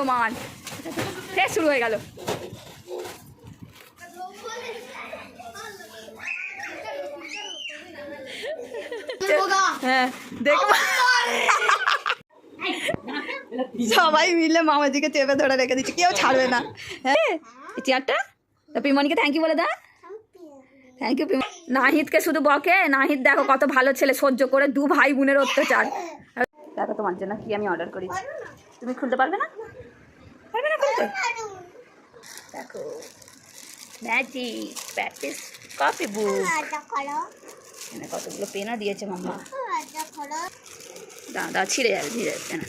সমান ফের শুরু হয়ে গেল। হ্যাঁ সবাই মিলে মামাজিকে চেপে ধরে রেখে দিচ্ছে, কেউ ছাড়বে না। হ্যাঁ চেয়ারটা? তা পিমনিকে থ্যাংক ইউ বলে দা থ্যাংক ইউ নাহিদকে শুধু বকে, নাহিদ দেখো কত ভালো ছেলে, সহ্য করে দু ভাই বোনের অত্যাচার। দেখো তোমার জন্য কি আমি অর্ডার করেছি। তুমি খুলতে পারবে না? দেখো ম্যাজিক প্র্যাকটিস কপি বুক এখানে কতগুলো পেনা দিয়েছে মাম্মা। দাদা ছিঁড়ে যাবে ধীরে না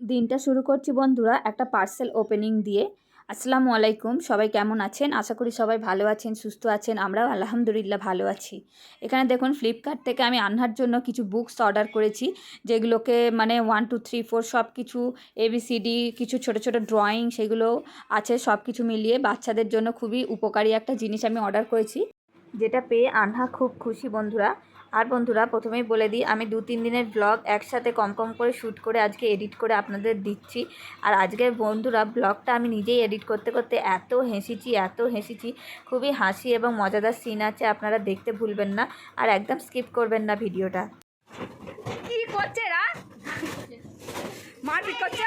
দিনটা শুরু করছি বন্ধুরা একটা পার্সেল ওপেনিং দিয়ে। আসসালামু আলাইকুম। সবাই কেমন আছেন? আশা করি সবাই ভালো আছেন, সুস্থ আছেন, আমরাও আলহামদুলিল্লাহ ভালো আছি। এখানে দেখুন ফ্লিপকার্ট থেকে আমি আনহার জন্য কিছু বুকস অর্ডার করেছি, যেগুলোকে মানে ওয়ান টু থ্রি ফোর সব কিছু এবিসিডি কিছু ছোট ছোট ড্রয়িং সেগুলো আছে সব কিছু মিলিয়ে বাচ্চাদের জন্য খুবই উপকারী একটা জিনিস আমি অর্ডার করেছি, যেটা পেয়ে আনহা খুব খুশি বন্ধুরা। আর বন্ধুরা, প্রথমেই বলে দিই, আমি দু তিন দিনের ব্লগ একসাথে কম কম করে শ্যুট করে আজকে এডিট করে আপনাদের দিচ্ছি। আর আজকের বন্ধুরা ব্লগটা আমি নিজেই এডিট করতে করতে এত হেসেছি এত হেসেছি। খুবই হাসি এবং মজাদার সিন আছে, আপনারা দেখতে ভুলবেন না। আর একদম স্কিপ করবেন না ভিডিওটা। কি করছে রা মারপিট করছে?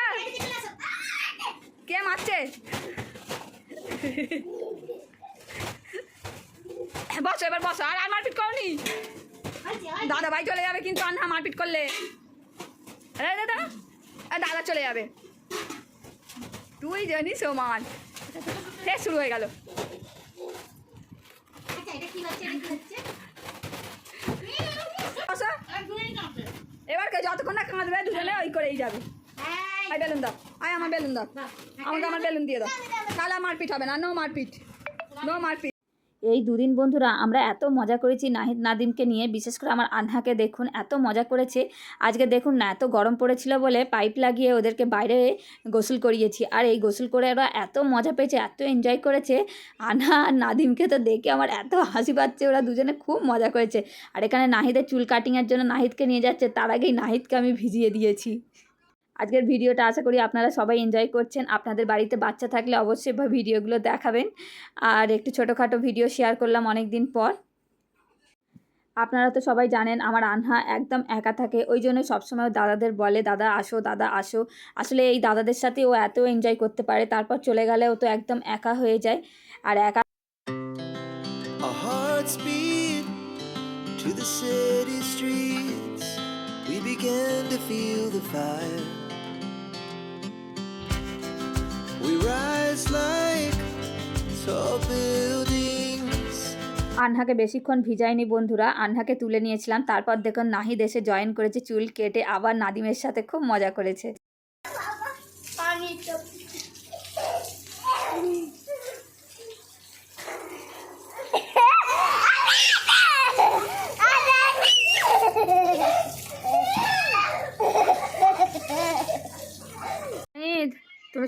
কে মারছে? বসো, এবার বসো। আর আর মারপিট করনি? দাদা ভাই চলে যাবে কিন্তু আর না মারপিট করলে। আরে দাদা। দাদা চলে যাবে। তুই জানিস সমান ফের শুরু হয়ে গেল। এবার কে যতক্ষণ না কাঁদবে দুজনে ওই করেই যাবে। আই বেলুন দাও। আয় আমার বেলুন দাও। আমাকে আমার বেলুন দিয়ে দাও। তাহলে মারপিট হবে না নো মারপিট। নো মারপিট। এই দুদিন বন্ধুরা আমরা এত মজা করেছি নাহিদ নাদিমকে নিয়ে। বিশেষ করে আমার আনহাকে দেখুন, এত মজা করেছে। আজকে দেখুন না, এত গরম পড়েছিল বলে পাইপ লাগিয়ে ওদেরকে বাইরে গোসল করিয়েছি। আর এই গোসল করে ওরা এত মজা পেয়েছে, এত এনজয় করেছে। আনহা আর নাদিমকে তো দেখে আমার এত হাসি পাচ্ছে, ওরা দুজনে খুব মজা করেছে। আর এখানে নাহিদের চুল কাটিংয়ের জন্য নাহিদকে নিয়ে যাচ্ছে, তার আগেই নাহিদকে আমি ভিজিয়ে দিয়েছি। আজকের ভিডিওটা আশা করি আপনারা সবাই এনজয় করছেন। আপনাদের বাড়িতে বাচ্চা থাকলে অবশ্যই ভিডিওগুলো দেখাবেন। আর একটু ছোটোখাটো ভিডিও শেয়ার করলাম অনেক দিন পর। আপনারা তো সবাই জানেন আমার আনহা একদম একা থাকে। ওই জন্য সবসময় দাদাদের বলে, দাদা আসো দাদা আসো। আসলে এই দাদাদের সাথে ও এত এনজয় করতে পারে। তারপর চলে গেলে ও তো একদম একা হয়ে যায়। আর একা to the city streets. We began to feel the fire. Rise like tall buildings. আনহাকে বেশিক্ষণ ভিজাইনি বন্ধুরা, আনহাকে তুলে নিয়েছিলাম তারপর দেখুন, নাহিদ এসে জয়েন করেছে, চুল কেটে আবার নাদিমের সাথে খুব মজা করেছে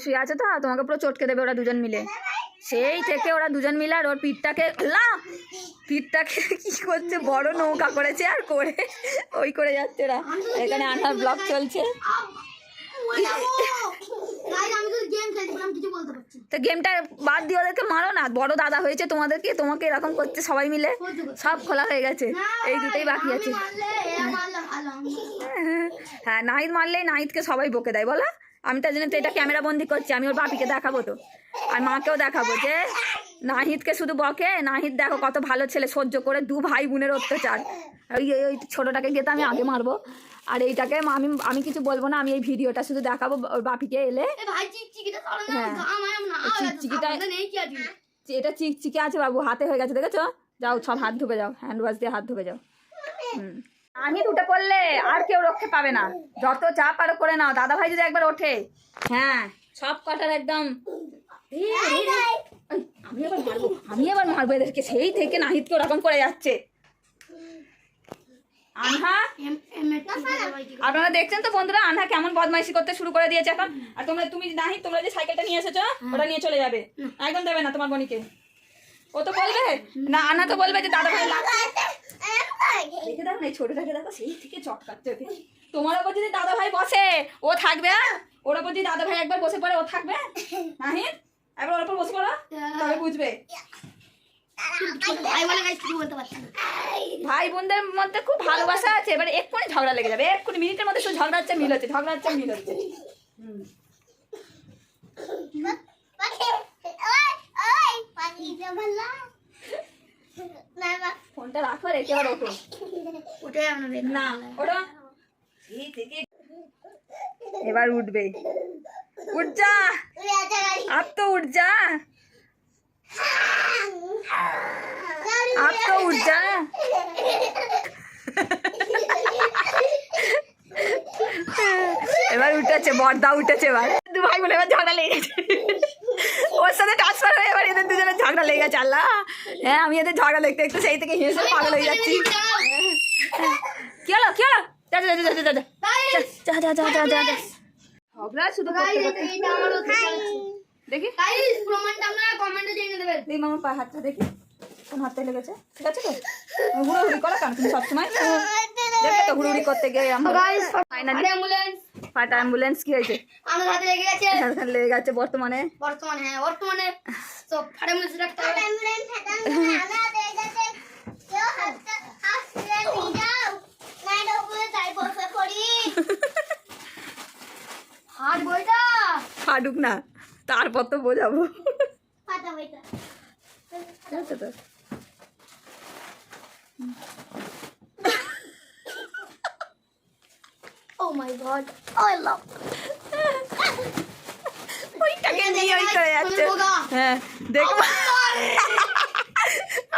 শুয়ে আছে তো তোমাকে পুরো চটকে দেবে ওরা দুজন মিলে। সেই থেকে ওরা দুজন মিলে আর ওর পিঠটাকে লা পিঠটাকে কি করছে বড় নৌকা করেছে আর করে ওই করে যাচ্ছে ওরা। এখানে আনার ব্লগ চলছে। তো গেমটা বাদ দিয়ে ওদেরকে মারো না বড় দাদা হয়েছে তোমাদেরকে তোমাকে এরকম করছে সবাই মিলে। সব খোলা হয়ে গেছে। এই দুটোই বাকি আছে। মারলে মারলে হ্যাঁ নাহিদ মারলেই নাহিদকে সবাই বকে দেয় বলো। আমি তার জন্য তো এটা ক্যামেরা বন্দি করছি আমি ওর বাপিকে দেখাবো তো। আর মাকেও দেখাবো যে নাহিদকে শুধু বকে নাহিদ দেখো কত ভালো ছেলে সহ্য করে দু ভাই বোনের অত্যাচার। ওই ওই- ওই ছোটোটাকে গিয়ে তো আমি আগে মারবো। আর এইটাকে আমি আমি কিছু বলব না আমি এই ভিডিওটা শুধু দেখাবো ওর বাপিকে এলে। চিকচিকিটা হ্যাঁ। চিকচিকিটা- এটা চিকচিকে আছে বাবু হাতে হয়ে গেছে দেখেছ? যাও সব হাত ধুবে যাও হ্যান্ড ওয়াশ দিয়ে হাত ধুবে যাও। হুম। আমি উঠে পড়লে আর কেউ রক্ষে পাবে না। যত চা পারো করে নাও দাদা ভাই যদি একবার ওঠে। হ্যাঁ সব কটার একদম। আমি এবার মারবো, আমি এবার মারবো এদেরকে, সেই থেকে নাহিদকে ওরকম করে যাচ্ছে। আপনারা দেখছেন তো বন্ধুরা, আনহা কেমন বদমাইশি করতে শুরু করে দিয়েছে এখন। আর তোমরা, তুমি নাহি তোমরা যে সাইকেলটা নিয়ে এসেছ, ওটা নিয়ে চলে যাবে। একদম দেবে না তোমার বোনিকে। ও তো বলবে? না, আনা তো বলবে যে দাদা ভাই দেখে দেখো না ছোটটাকে দেখো, সেই থেকে চটকাচ্ছে তোমার ওপর যদি দাদা ভাই বসে, ও থাকবে ওর ওপর যদি দাদা ভাই একবার বসে পড়ে, ও থাকবে। একবার ওর ওপর বসে পড়ো, তবে বুঝবে। ভাই বোনদের মধ্যে খুব ভালোবাসা আছে, এবারে এক্ষুনি ঝগড়া লেগে যাবে, এক্ষুনি মিনিটের মধ্যে শুধু ঝগড়া হচ্ছে, মিল হচ্ছে, ঝগড়া হচ্ছে, মিল হচ্ছে। এবার উঠবে। উঠ যা আপ তো উঠ যা আপ তো উঠ যা এবার উঠেছে বর্দা উঠেছে এবার। দু ভাই বলে এবার ঝগড়া লেগেছে ওর সাথে ট্রান্সফার হয়ে এবার এদের দুজনের ঝগড়া লেগে গেছে আল্লাহ। হ্যাঁ আমি এদের ঝগড়া দেখতে একটু সেই থেকে হেসে পাগল হয়ে যাচ্ছি। কি হলো কি হলো? ঝগড়া শুধু দেখি। প্রমাণটা আপনারা কমেন্টে জেনে দেবেন। দেখি মামা পা হাতটা দেখি কোন হাতে লেগেছে? ঠিক আছে তো? হুড়ুহুড়ি করা কারণ তুমি সবসময় দেখে তো হুড়ুহুড়ি করতে গিয়ে আমরা ফাইনালি অ্যাম্বুলেন্স ফাটা অ্যাম্বুলেন্স কি হয়েছে? আমার হাতে লেগে গেছে। লেগে গেছে বর্তমানে। বর্তমানে হ্যাঁ বর্তমানে। তো ফাটা অ্যাম্বুলেন্স ফাটা অ্যাম্বুলেন্স ফাটা অ্যাম্বুলেন্স না ফাটুক না তারপর তো বোঝাবো। ফাটা বইটা। মাই গড আই লাভ ওইটাকে নিয়ে ওই করে যাচ্ছে। হ্যাঁ দেখব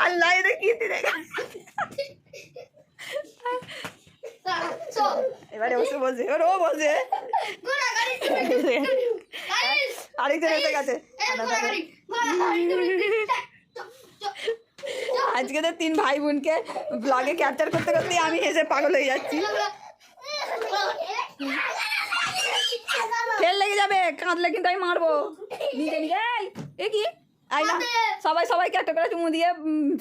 আল্লাহ এটা কি দিলে এবারে ওসে বলছে এবার ও বলছে। আরেকজন এসে গেছে। আজকে তো তিন ভাই বোনকে ব্লগে ক্যাপচার করতে করতে আমি হেসে পাগল হয়ে যাচ্ছি ফেল লেগে যাবে কাঁদলে কিন্তু আমি মারবো। নিজে নিজে এ কি? আই না। সবাই সবাইকে একটা করে চুমু দিয়ে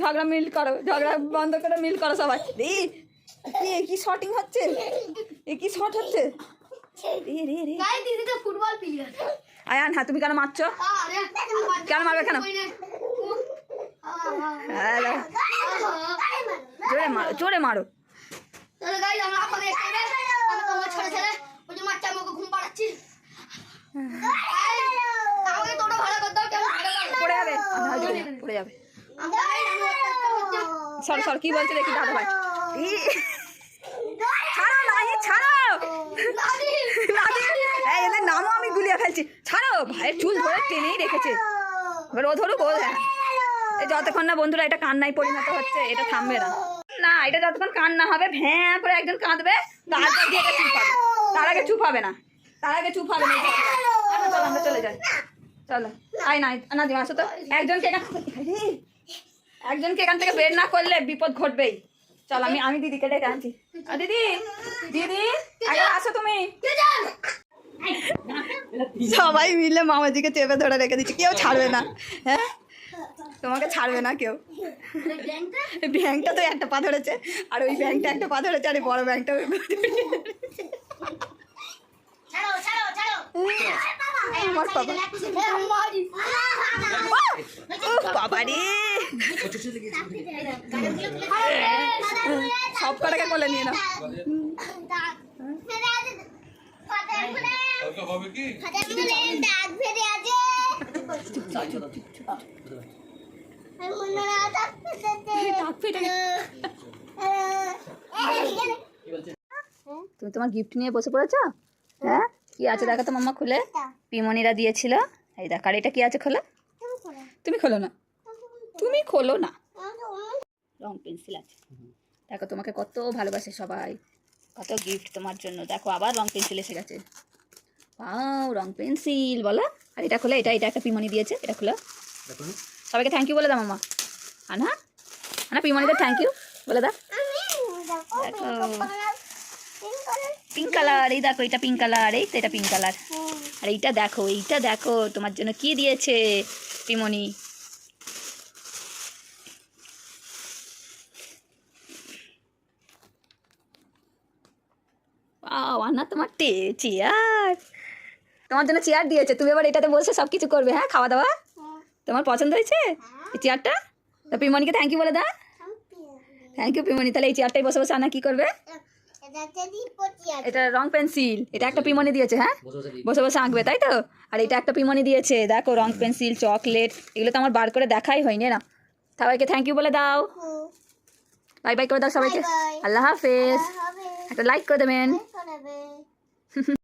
ঝগড়া মিল করো ঝগড়া বন্ধ করে মিল করো সবাই। রে কি এ কি শটিং হচ্ছে? এ কি শট হচ্ছে? রে রে রে। গাই দিদি তো ফুটবল প্লেয়ার আয়ান হ্যাঁ তুমি কেন মারছো? কেন মারবে কেন? জোরে মারো জোরে মারো। সর সর, কি বলছে দেখি দাদা ভাই। এদের নামও আমি ফেলছি। ছাড়ো চুল ধরে টেনেই রেখেছে। এবার হ্যাঁ। যতক্ষণ না বন্ধুরা এটা কান্নায় পরিণত হচ্ছে, এটা থামবে না। না, এটা যতক্ষণ কান্না হবে, ভ্যাঁ করে একজন কাঁদবে তার আগে চুপ হবে না। তার আগে চুপ হবে না আচ্ছা, চলো আমরা চলে যাই। চলো। আয় না আসো তো। একজনকে এখান একজনকে এখান থেকে বের না করলে বিপদ ঘটবেই। চল আমি আমি দিদিকে ডেকে আনছি। দিদি দিদি আসো তুমি। কে সবাই মিলে মামাজিকে চেপে ধরে রেখে দিচ্ছে। কেউ ছাড়বে না। হ্যাঁ? তোমাকে ছাড়বে না কেউ। ব্যাংকটা তো একটা পা ধরেছে। আর ওই ব্যাংকটা একটা পা ধরেছে আর বড় ব্যাংকটা আমার বাবা। মারি ও বাবা। রে। সব কটাকে কোলে নিয়ে নাও। তুমি তোমার গিফট নিয়ে বসে পড়েছো? কি আছে? দেখো তো মাম্মা খুলে। পিমনিরা দিয়েছিল। এই দেখ আর এটা কি আছে খোলা? তুমি খোলো। না। তুমি খোলো না। রং পেন্সিল আছে। দেখো তোমাকে কত ভালোবাসে সবাই। কত গিফট তোমার জন্য। দেখো আবার রং পেন্সিল এসে গেছে। পাও রং পেন্সিল বলো। আর এটা খোলা এটা এটা একটা পিমনি দিয়েছে। এটা খোলা। সবাইকে থ্যাংক ইউ বলে দাও মামা আনা আনা পিমনিদের থ্যাংক ইউ বলে দাও। দেখো পিঙ্ক কালার এই দেখো এটা পিঙ্ক কালার এই তো এটা পিঙ্ক কালার আর এইটা দেখো এইটা দেখো তোমার জন্য কি দিয়েছে পিমনি তোমার টে চেয়ার তোমার জন্য চেয়ার দিয়েছে। তুমি এবার এটাতে বসে সব কিছু করবে হ্যাঁ খাওয়া দাওয়া তোমার পছন্দ হয়েছে? এই চেয়ারটা তো পিমনিকে থ্যাংক ইউ বলে দাও। থ্যাংক ইউ পিমনি তাহলে এই চেয়ারটাই বসে বসে আনা কি করবে? এটা রং পেন্সিল। এটা একটা পিমনি দিয়েছে হ্যাঁ? বসে বসে আঁকবে তাই তো? আর এটা একটা পিমনি দিয়েছে দেখো রং পেন্সিল চকলেট এগুলো তো আমার বার করে দেখাই হয়নি না? সবাইকে থ্যাংক ইউ বলে দাও। বাই বাই করে দাও সবাইকে. আল্লাহ হাফেজ। একটা লাইক করে দেবেন।